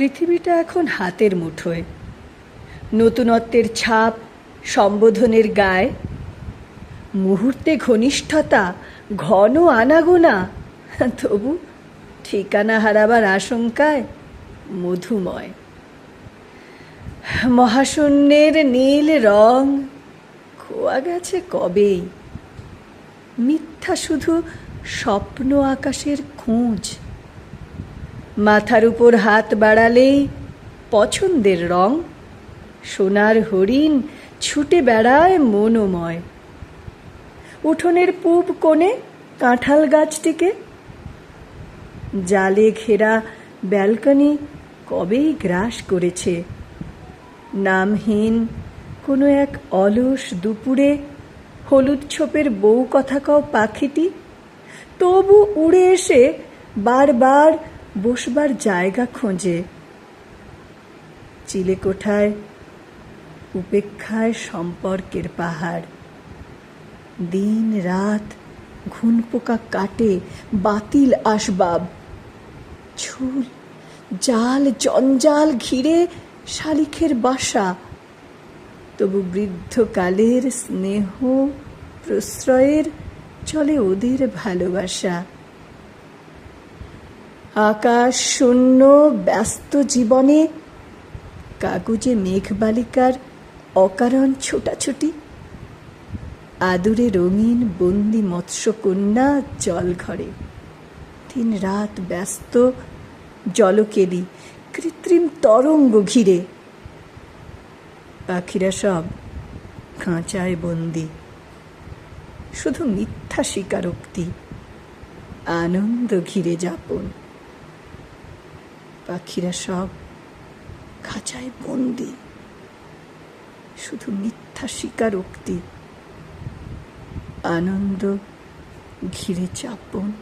পৃথিবীটা এখন হাতের মুঠোয়। নতুনত্বের ছাপ, সম্বোধনের গায়ে। মুহূর্তে ঘনিষ্ঠতা, ঘন আনাগোনা। তবু ঠিকানা হারাবার আশঙ্কায় মধুময়। মহাশূন্যের নীল রং খোয়া গেছে কবেই? মিথ্যা শুধু স্বপ্ন আকাশের খোঁজ। মাথার উপর হাত বাড়ালেই পছন্দের রং। সোনার হরিণ ছুটে বেড়ায় মনোময়। উঠোনের পূব কোণে কাঁঠাল গাছটিকে। জালে ঘেরা ব্যালকনি কবেই গ্রাস করেছে। নামহীন কোনো এক অলস দুপুরে হলুদ ছোপের বউ কথা কও পাখিটি। তবু উড়ে এসে বারবার বসবার জায়গা খোঁজে। চিলেকোঠায় উপেক্ষায় সম্পর্কের পাহাড়। দিন রাত ঘুনপোকা কাটে, বাতিল আসবাব। ঝুল জাল, জঞ্জাল ঘিরে শালিখের বাসা। তবু বৃদ্ধকালের স্নেহ প্রশ্রয়ের চলে ওদের ভালোবাসা। আকাশ শূন্য ব্যস্ত জীবনে কাগজে মেঘবালিকার অকারণ ছোটাছুটি, আদুরে রঙিন বন্দি মৎস্যকন্যা জল ঘরে দিন রাত ব্যস্ত জলকেলি, কৃত্রিম তরঙ্গ ঘিরে। পাখিরা সব খাঁচায় বন্দি, শুধু মিথ্যা স্বীকারোক্তি, আনন্দ ঘিরে যাপন। পাখিরা সব খাঁচায় বন্দি। শুধু মিথ্যা স্বীকারোক্তি। আনন্দ ঘিরে চাপন।